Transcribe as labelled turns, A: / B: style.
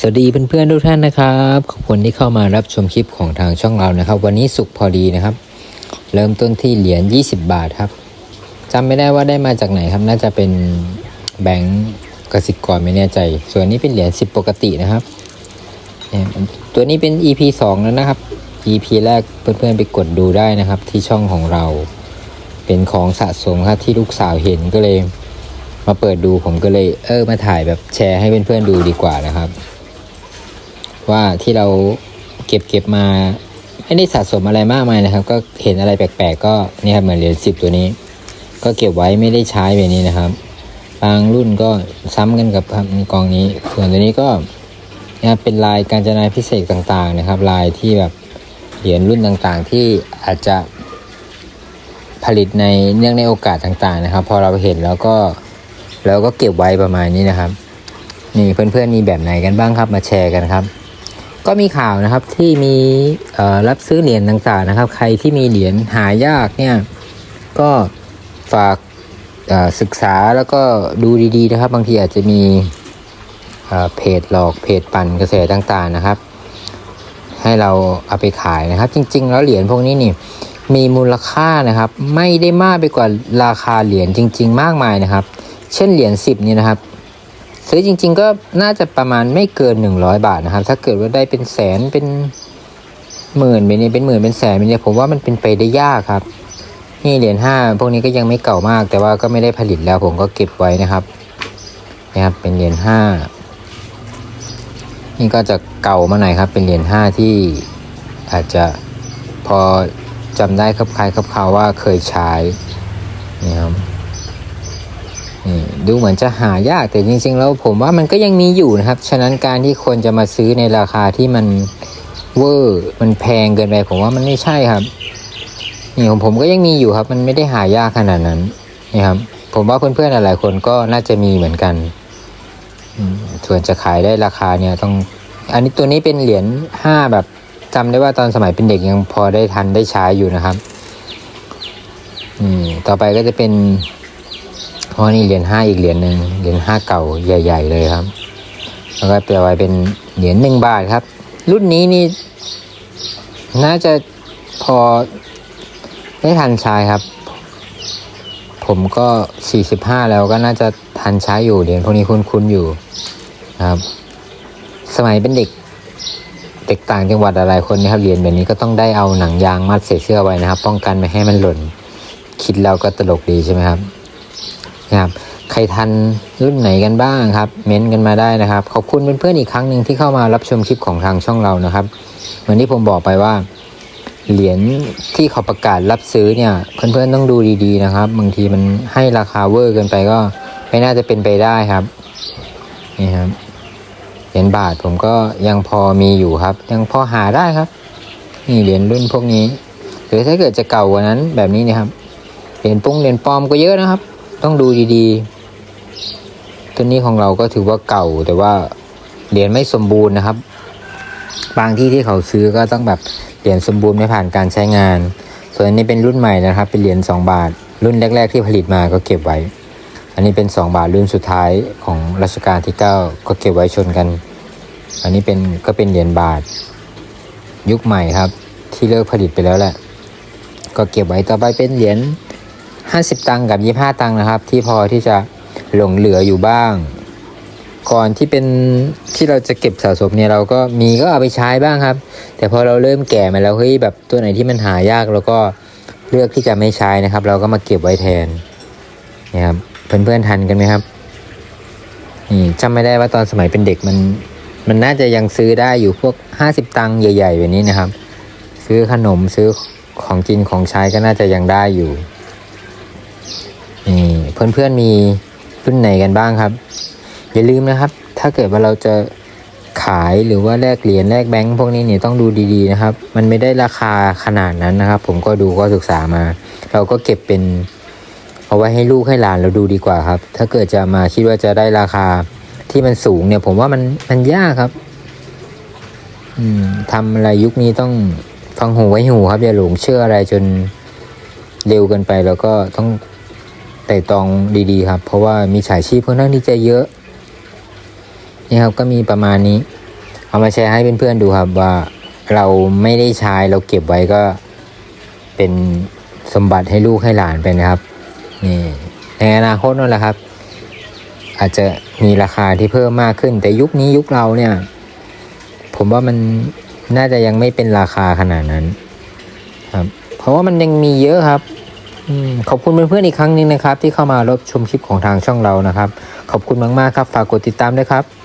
A: สวัสดีเพื่อนๆทุกท่านนะครับขอบคุณที่เข้ามารับชมคลิปของทางช่องเรานะครับ วันนี้สุกพอดีนะครับ เริ่มต้นที่เหรียญ20 บาทครับจำไม่ได้ว่าได้มาจากไหนครับ น่าจะเป็นแบงก์กสิกรไม่แน่ใจ ส่วนนี้เป็นเหรียญ10 ปกตินะครับเนี่ยตัวนี้เป็น EP 2 แล้วนะครับ EP แรกเพื่อนๆไปกดดูได้นะครับ ที่ช่องของเรา เป็นของสะสมครับที่ลูกสาวเห็นก็เลย มาเปิดดูผมก็เลย เออมาถ่ายแบบแชร์ให้เพื่อนๆดูดีกว่านะครับ ว่าที่เราเก็บเก็บมาไม่ได้สะสมอะไรมากมายนะครับ ก็เห็นอะไรแปลกๆ ก็นี่ครับเหมือนเหรียญสิบตัวนี้ ก็เก็บไว้ไม่ได้ใช้แบบนี้นะครับ บางรุ่นก็ซ้ำกันกับกองนี้ ส่วนตัวนี้ก็นะครับเป็นลายการจนาพิเศษต่างๆนะครับ ลายที่แบบเหรียญรุ่นต่างๆ ที่อาจจะผลิตในเนื่องในโอกาสต่างๆนะครับ พอเราเห็นแล้วก็เราก็เก็บไว้ประมาณนี้นะครับ นี่เพื่อนๆมีแบบไหนกันบ้างครับมาแชร์กันครับ ก็มีข่าวนะครับที่มีรับซื้อเหรียญต่างๆนะครับ ใครที่มีเหรียญหายากเนี่ยก็ฝากศึกษาแล้วก็ดูดีๆนะครับ บางทีอาจจะมีเเพจหลอกเพจปั่นกระแสต่างๆนะครับ ให้เราเอาไปขายนะครับ จริง ๆ แล้วเหรียญพวกนี้นี่มีมูลค่านะครับ ไม่ได้มากไปกว่าราคาเหรียญจริง ๆ มากมายนะครับ เช่นเหรียญสิบนี่นะครับ ซื้อจริง ๆ ก็น่าจะประมาณไม่เกิน100บาทนะครับ ถ้าเกิดว่าได้เป็นแสนเป็นหมื่นเป็นนี่เป็นหมื่นเป็นแสนเป็นเนี่ยผมว่ามันเป็นไปได้ยากครับ นี่เหรียญห้าพวกนี้ก็ยังไม่เก่ามาก แต่ว่าก็ไม่ได้ผลิตแล้วผมก็เก็บไว้นะครับนะครับเป็นเหรียญห้านี่ก็จะเก่ามาหน่อยครับ เป็นเหรียญห้าที่อาจจะพอจำได้ครับคล้ายครับคาว่าเคยใช้นี่ครับ ดูเหมือนจะหายากแต่จริง ๆ แล้วผมว่ามันก็ยังมีอยู่นะครับ ฉะนั้นการที่คนจะมาซื้อในราคาที่มันเวอร์มันแพงเกินไปผมว่ามันไม่ใช่ครับนี่ของผมก็ยังมีอยู่ครับ มันไม่ได้หายากขนาดนั้นนี่ครับ ผมว่าเพื่อนๆหลายๆคนก็น่าจะมีเหมือนกันส่วนจะขายได้ราคาเนี่ยต้อง อันนี้ตัวนี้เป็นเหรียญห้าแบบจำได้ว่าตอนสมัยเป็นเด็กยังพอได้ทันได้ใช้อยู่นะครับนี่ต่อไปก็จะเป็น เพราะนี่เหรียญห้าอีกเหรียญหนึ่งเหรียญห้าเก่าใหญ่ ๆ เลยครับ แล้วก็เปลี่ยนไว้เป็นเหรียญหนึ่งบาทครับ รุ่นนี้นี่ น่าจะพอได้ทันใช้ครับ ผมก็สี่สิบห้าแล้วก็น่าจะทันใช้อยู่เหรียญพวกนี้คุ้นๆอยู่ครับ สมัยเป็นเด็กเด็กต่างจังหวัดหลายๆคนนะครับเหรียญแบบนี้ก็ต้องได้เอาหนังยางมัดใส่เสื้อไว้นะครับ ป้องกันไม่ให้มันหล่น คิดแล้วก็ตลกดีใช่ไหมครับ นะครับใครทันรุ่นไหนกันบ้างครับ เม้นกันมาได้นะครับ ขอบคุณเพื่อนๆอีกครั้งหนึ่งที่เข้ามารับชมคลิปของทางช่องเรานะครับเหมือนที่ผมบอกไปว่าเหรียญที่เขาประกาศรับซื้อเนี่ยเพื่อนๆต้องดูดีๆนะครับบางทีมันให้ราคาเวอร์เกินไปก็ไม่น่าจะเป็นไปได้ครับนี่ครับเหรียญบาทผมก็ยังพอมีอยู่ครับ ยังพอหาได้ครับนี่เหรียญรุ่นพวกนี้ หรือถ้าเกิดจะเก่ากว่านั้นแบบนี้นะครับเหรียญปุ้งเหรียญปลอมก็เยอะนะครับ ต้องดูดีๆ ตัวนี้ของเราก็ถือว่าเก่าแต่ว่าเหรียญไม่สมบูรณ์นะครับ บางที่ที่เขาซื้อก็ต้องแบบเหรียญสมบูรณ์ไม่ผ่านการใช้งาน ส่วนอันนี้เป็นรุ่นใหม่นะครับ เป็นเหรียญ2บาท รุ่นแรก ๆ ที่ผลิตมาก็เก็บไว้ อันนี้เป็น 2 บาทรุ่นสุดท้ายของรัชกาลที่ 9 ก็เก็บไว้ชนกัน อันนี้เป็นก็เป็นเหรียญบาท ยุคใหม่ครับ ที่เลิกผลิตไปแล้วแหละ ก็เก็บไว้ต่อไปเป็นเหรียญ 50 ตังค์กับ 25 ตังค์นะครับ ที่พอที่จะหลงเหลืออยู่บ้าง ก่อนที่เป็นที่เราจะเก็บสะสมเนี่ยเราก็มีก็เอาไปใช้บ้างครับ แต่พอเราเริ่มแก่มาแล้วเฮ้ยแบบตัวไหนที่มันหายากเราก็เลือกที่จะไม่ใช้นะครับ เราก็มาเก็บไว้แทนนะครับเพื่อนๆทันกันไหมครับนี่จำไม่ได้ว่าตอนสมัยเป็นเด็กมัน มันน่าจะยังซื้อได้อยู่พวก 50 ตังค์ใหญ่ๆแบบนี้นะครับ ซื้อขนมซื้อของกินของใช้ก็น่าจะยังได้อยู่ เพื่อนๆมีรุ่นไหนกันบ้างครับ อย่าลืมนะครับ ถ้าเกิดว่าเราจะขายหรือว่าแลกเหรียญแลกแบงค์พวกนี้เนี่ยต้องดูดีๆนะครับ มันไม่ได้ราคาขนาดนั้นนะครับ ผมก็ดูก็ศึกษามา เราก็เก็บเป็นเอาไว้ให้ลูกให้หลานเราดูดีกว่าครับ ถ้าเกิดจะมาคิดว่าจะได้ราคาที่มันสูงเนี่ย ผมว่ามันมันยากครับ อืมทำอะไรยุคนี้ต้องฟังหูไว้หูครับอย่าหลงเชื่ออะไรจนเร็วเกินไปแล้วก็ต้อง ต่ตองดีๆครับ เพราะว่ามีฉายชีพค่อนข้างที่จะเยอะ นี่ครับก็มีประมาณนี้ เอามาแชร์ให้เพื่อนๆดูครับว่าเราไม่ได้ใช้เราเก็บไว้ก็เป็นสมบัติให้ลูกให้หลานไปนะครับนี่ในอนาคตนั่นแหละครับ อาจจะมีราคาที่เพิ่มมากขึ้น แต่ยุคนี้ยุคเราเนี่ย ผมว่ามันน่าจะยังไม่เป็นราคาขนาดนั้น ครับ เพราะว่ามันยังมีเยอะครับ ขอบคุณเพื่อนๆอีกครั้งหนึงนะครับ ที่เข้ามารับชมคลิปของทางช่องเรานะครับ ขอบคุณมากๆครับ ฝากกดติดตามด้วยครับ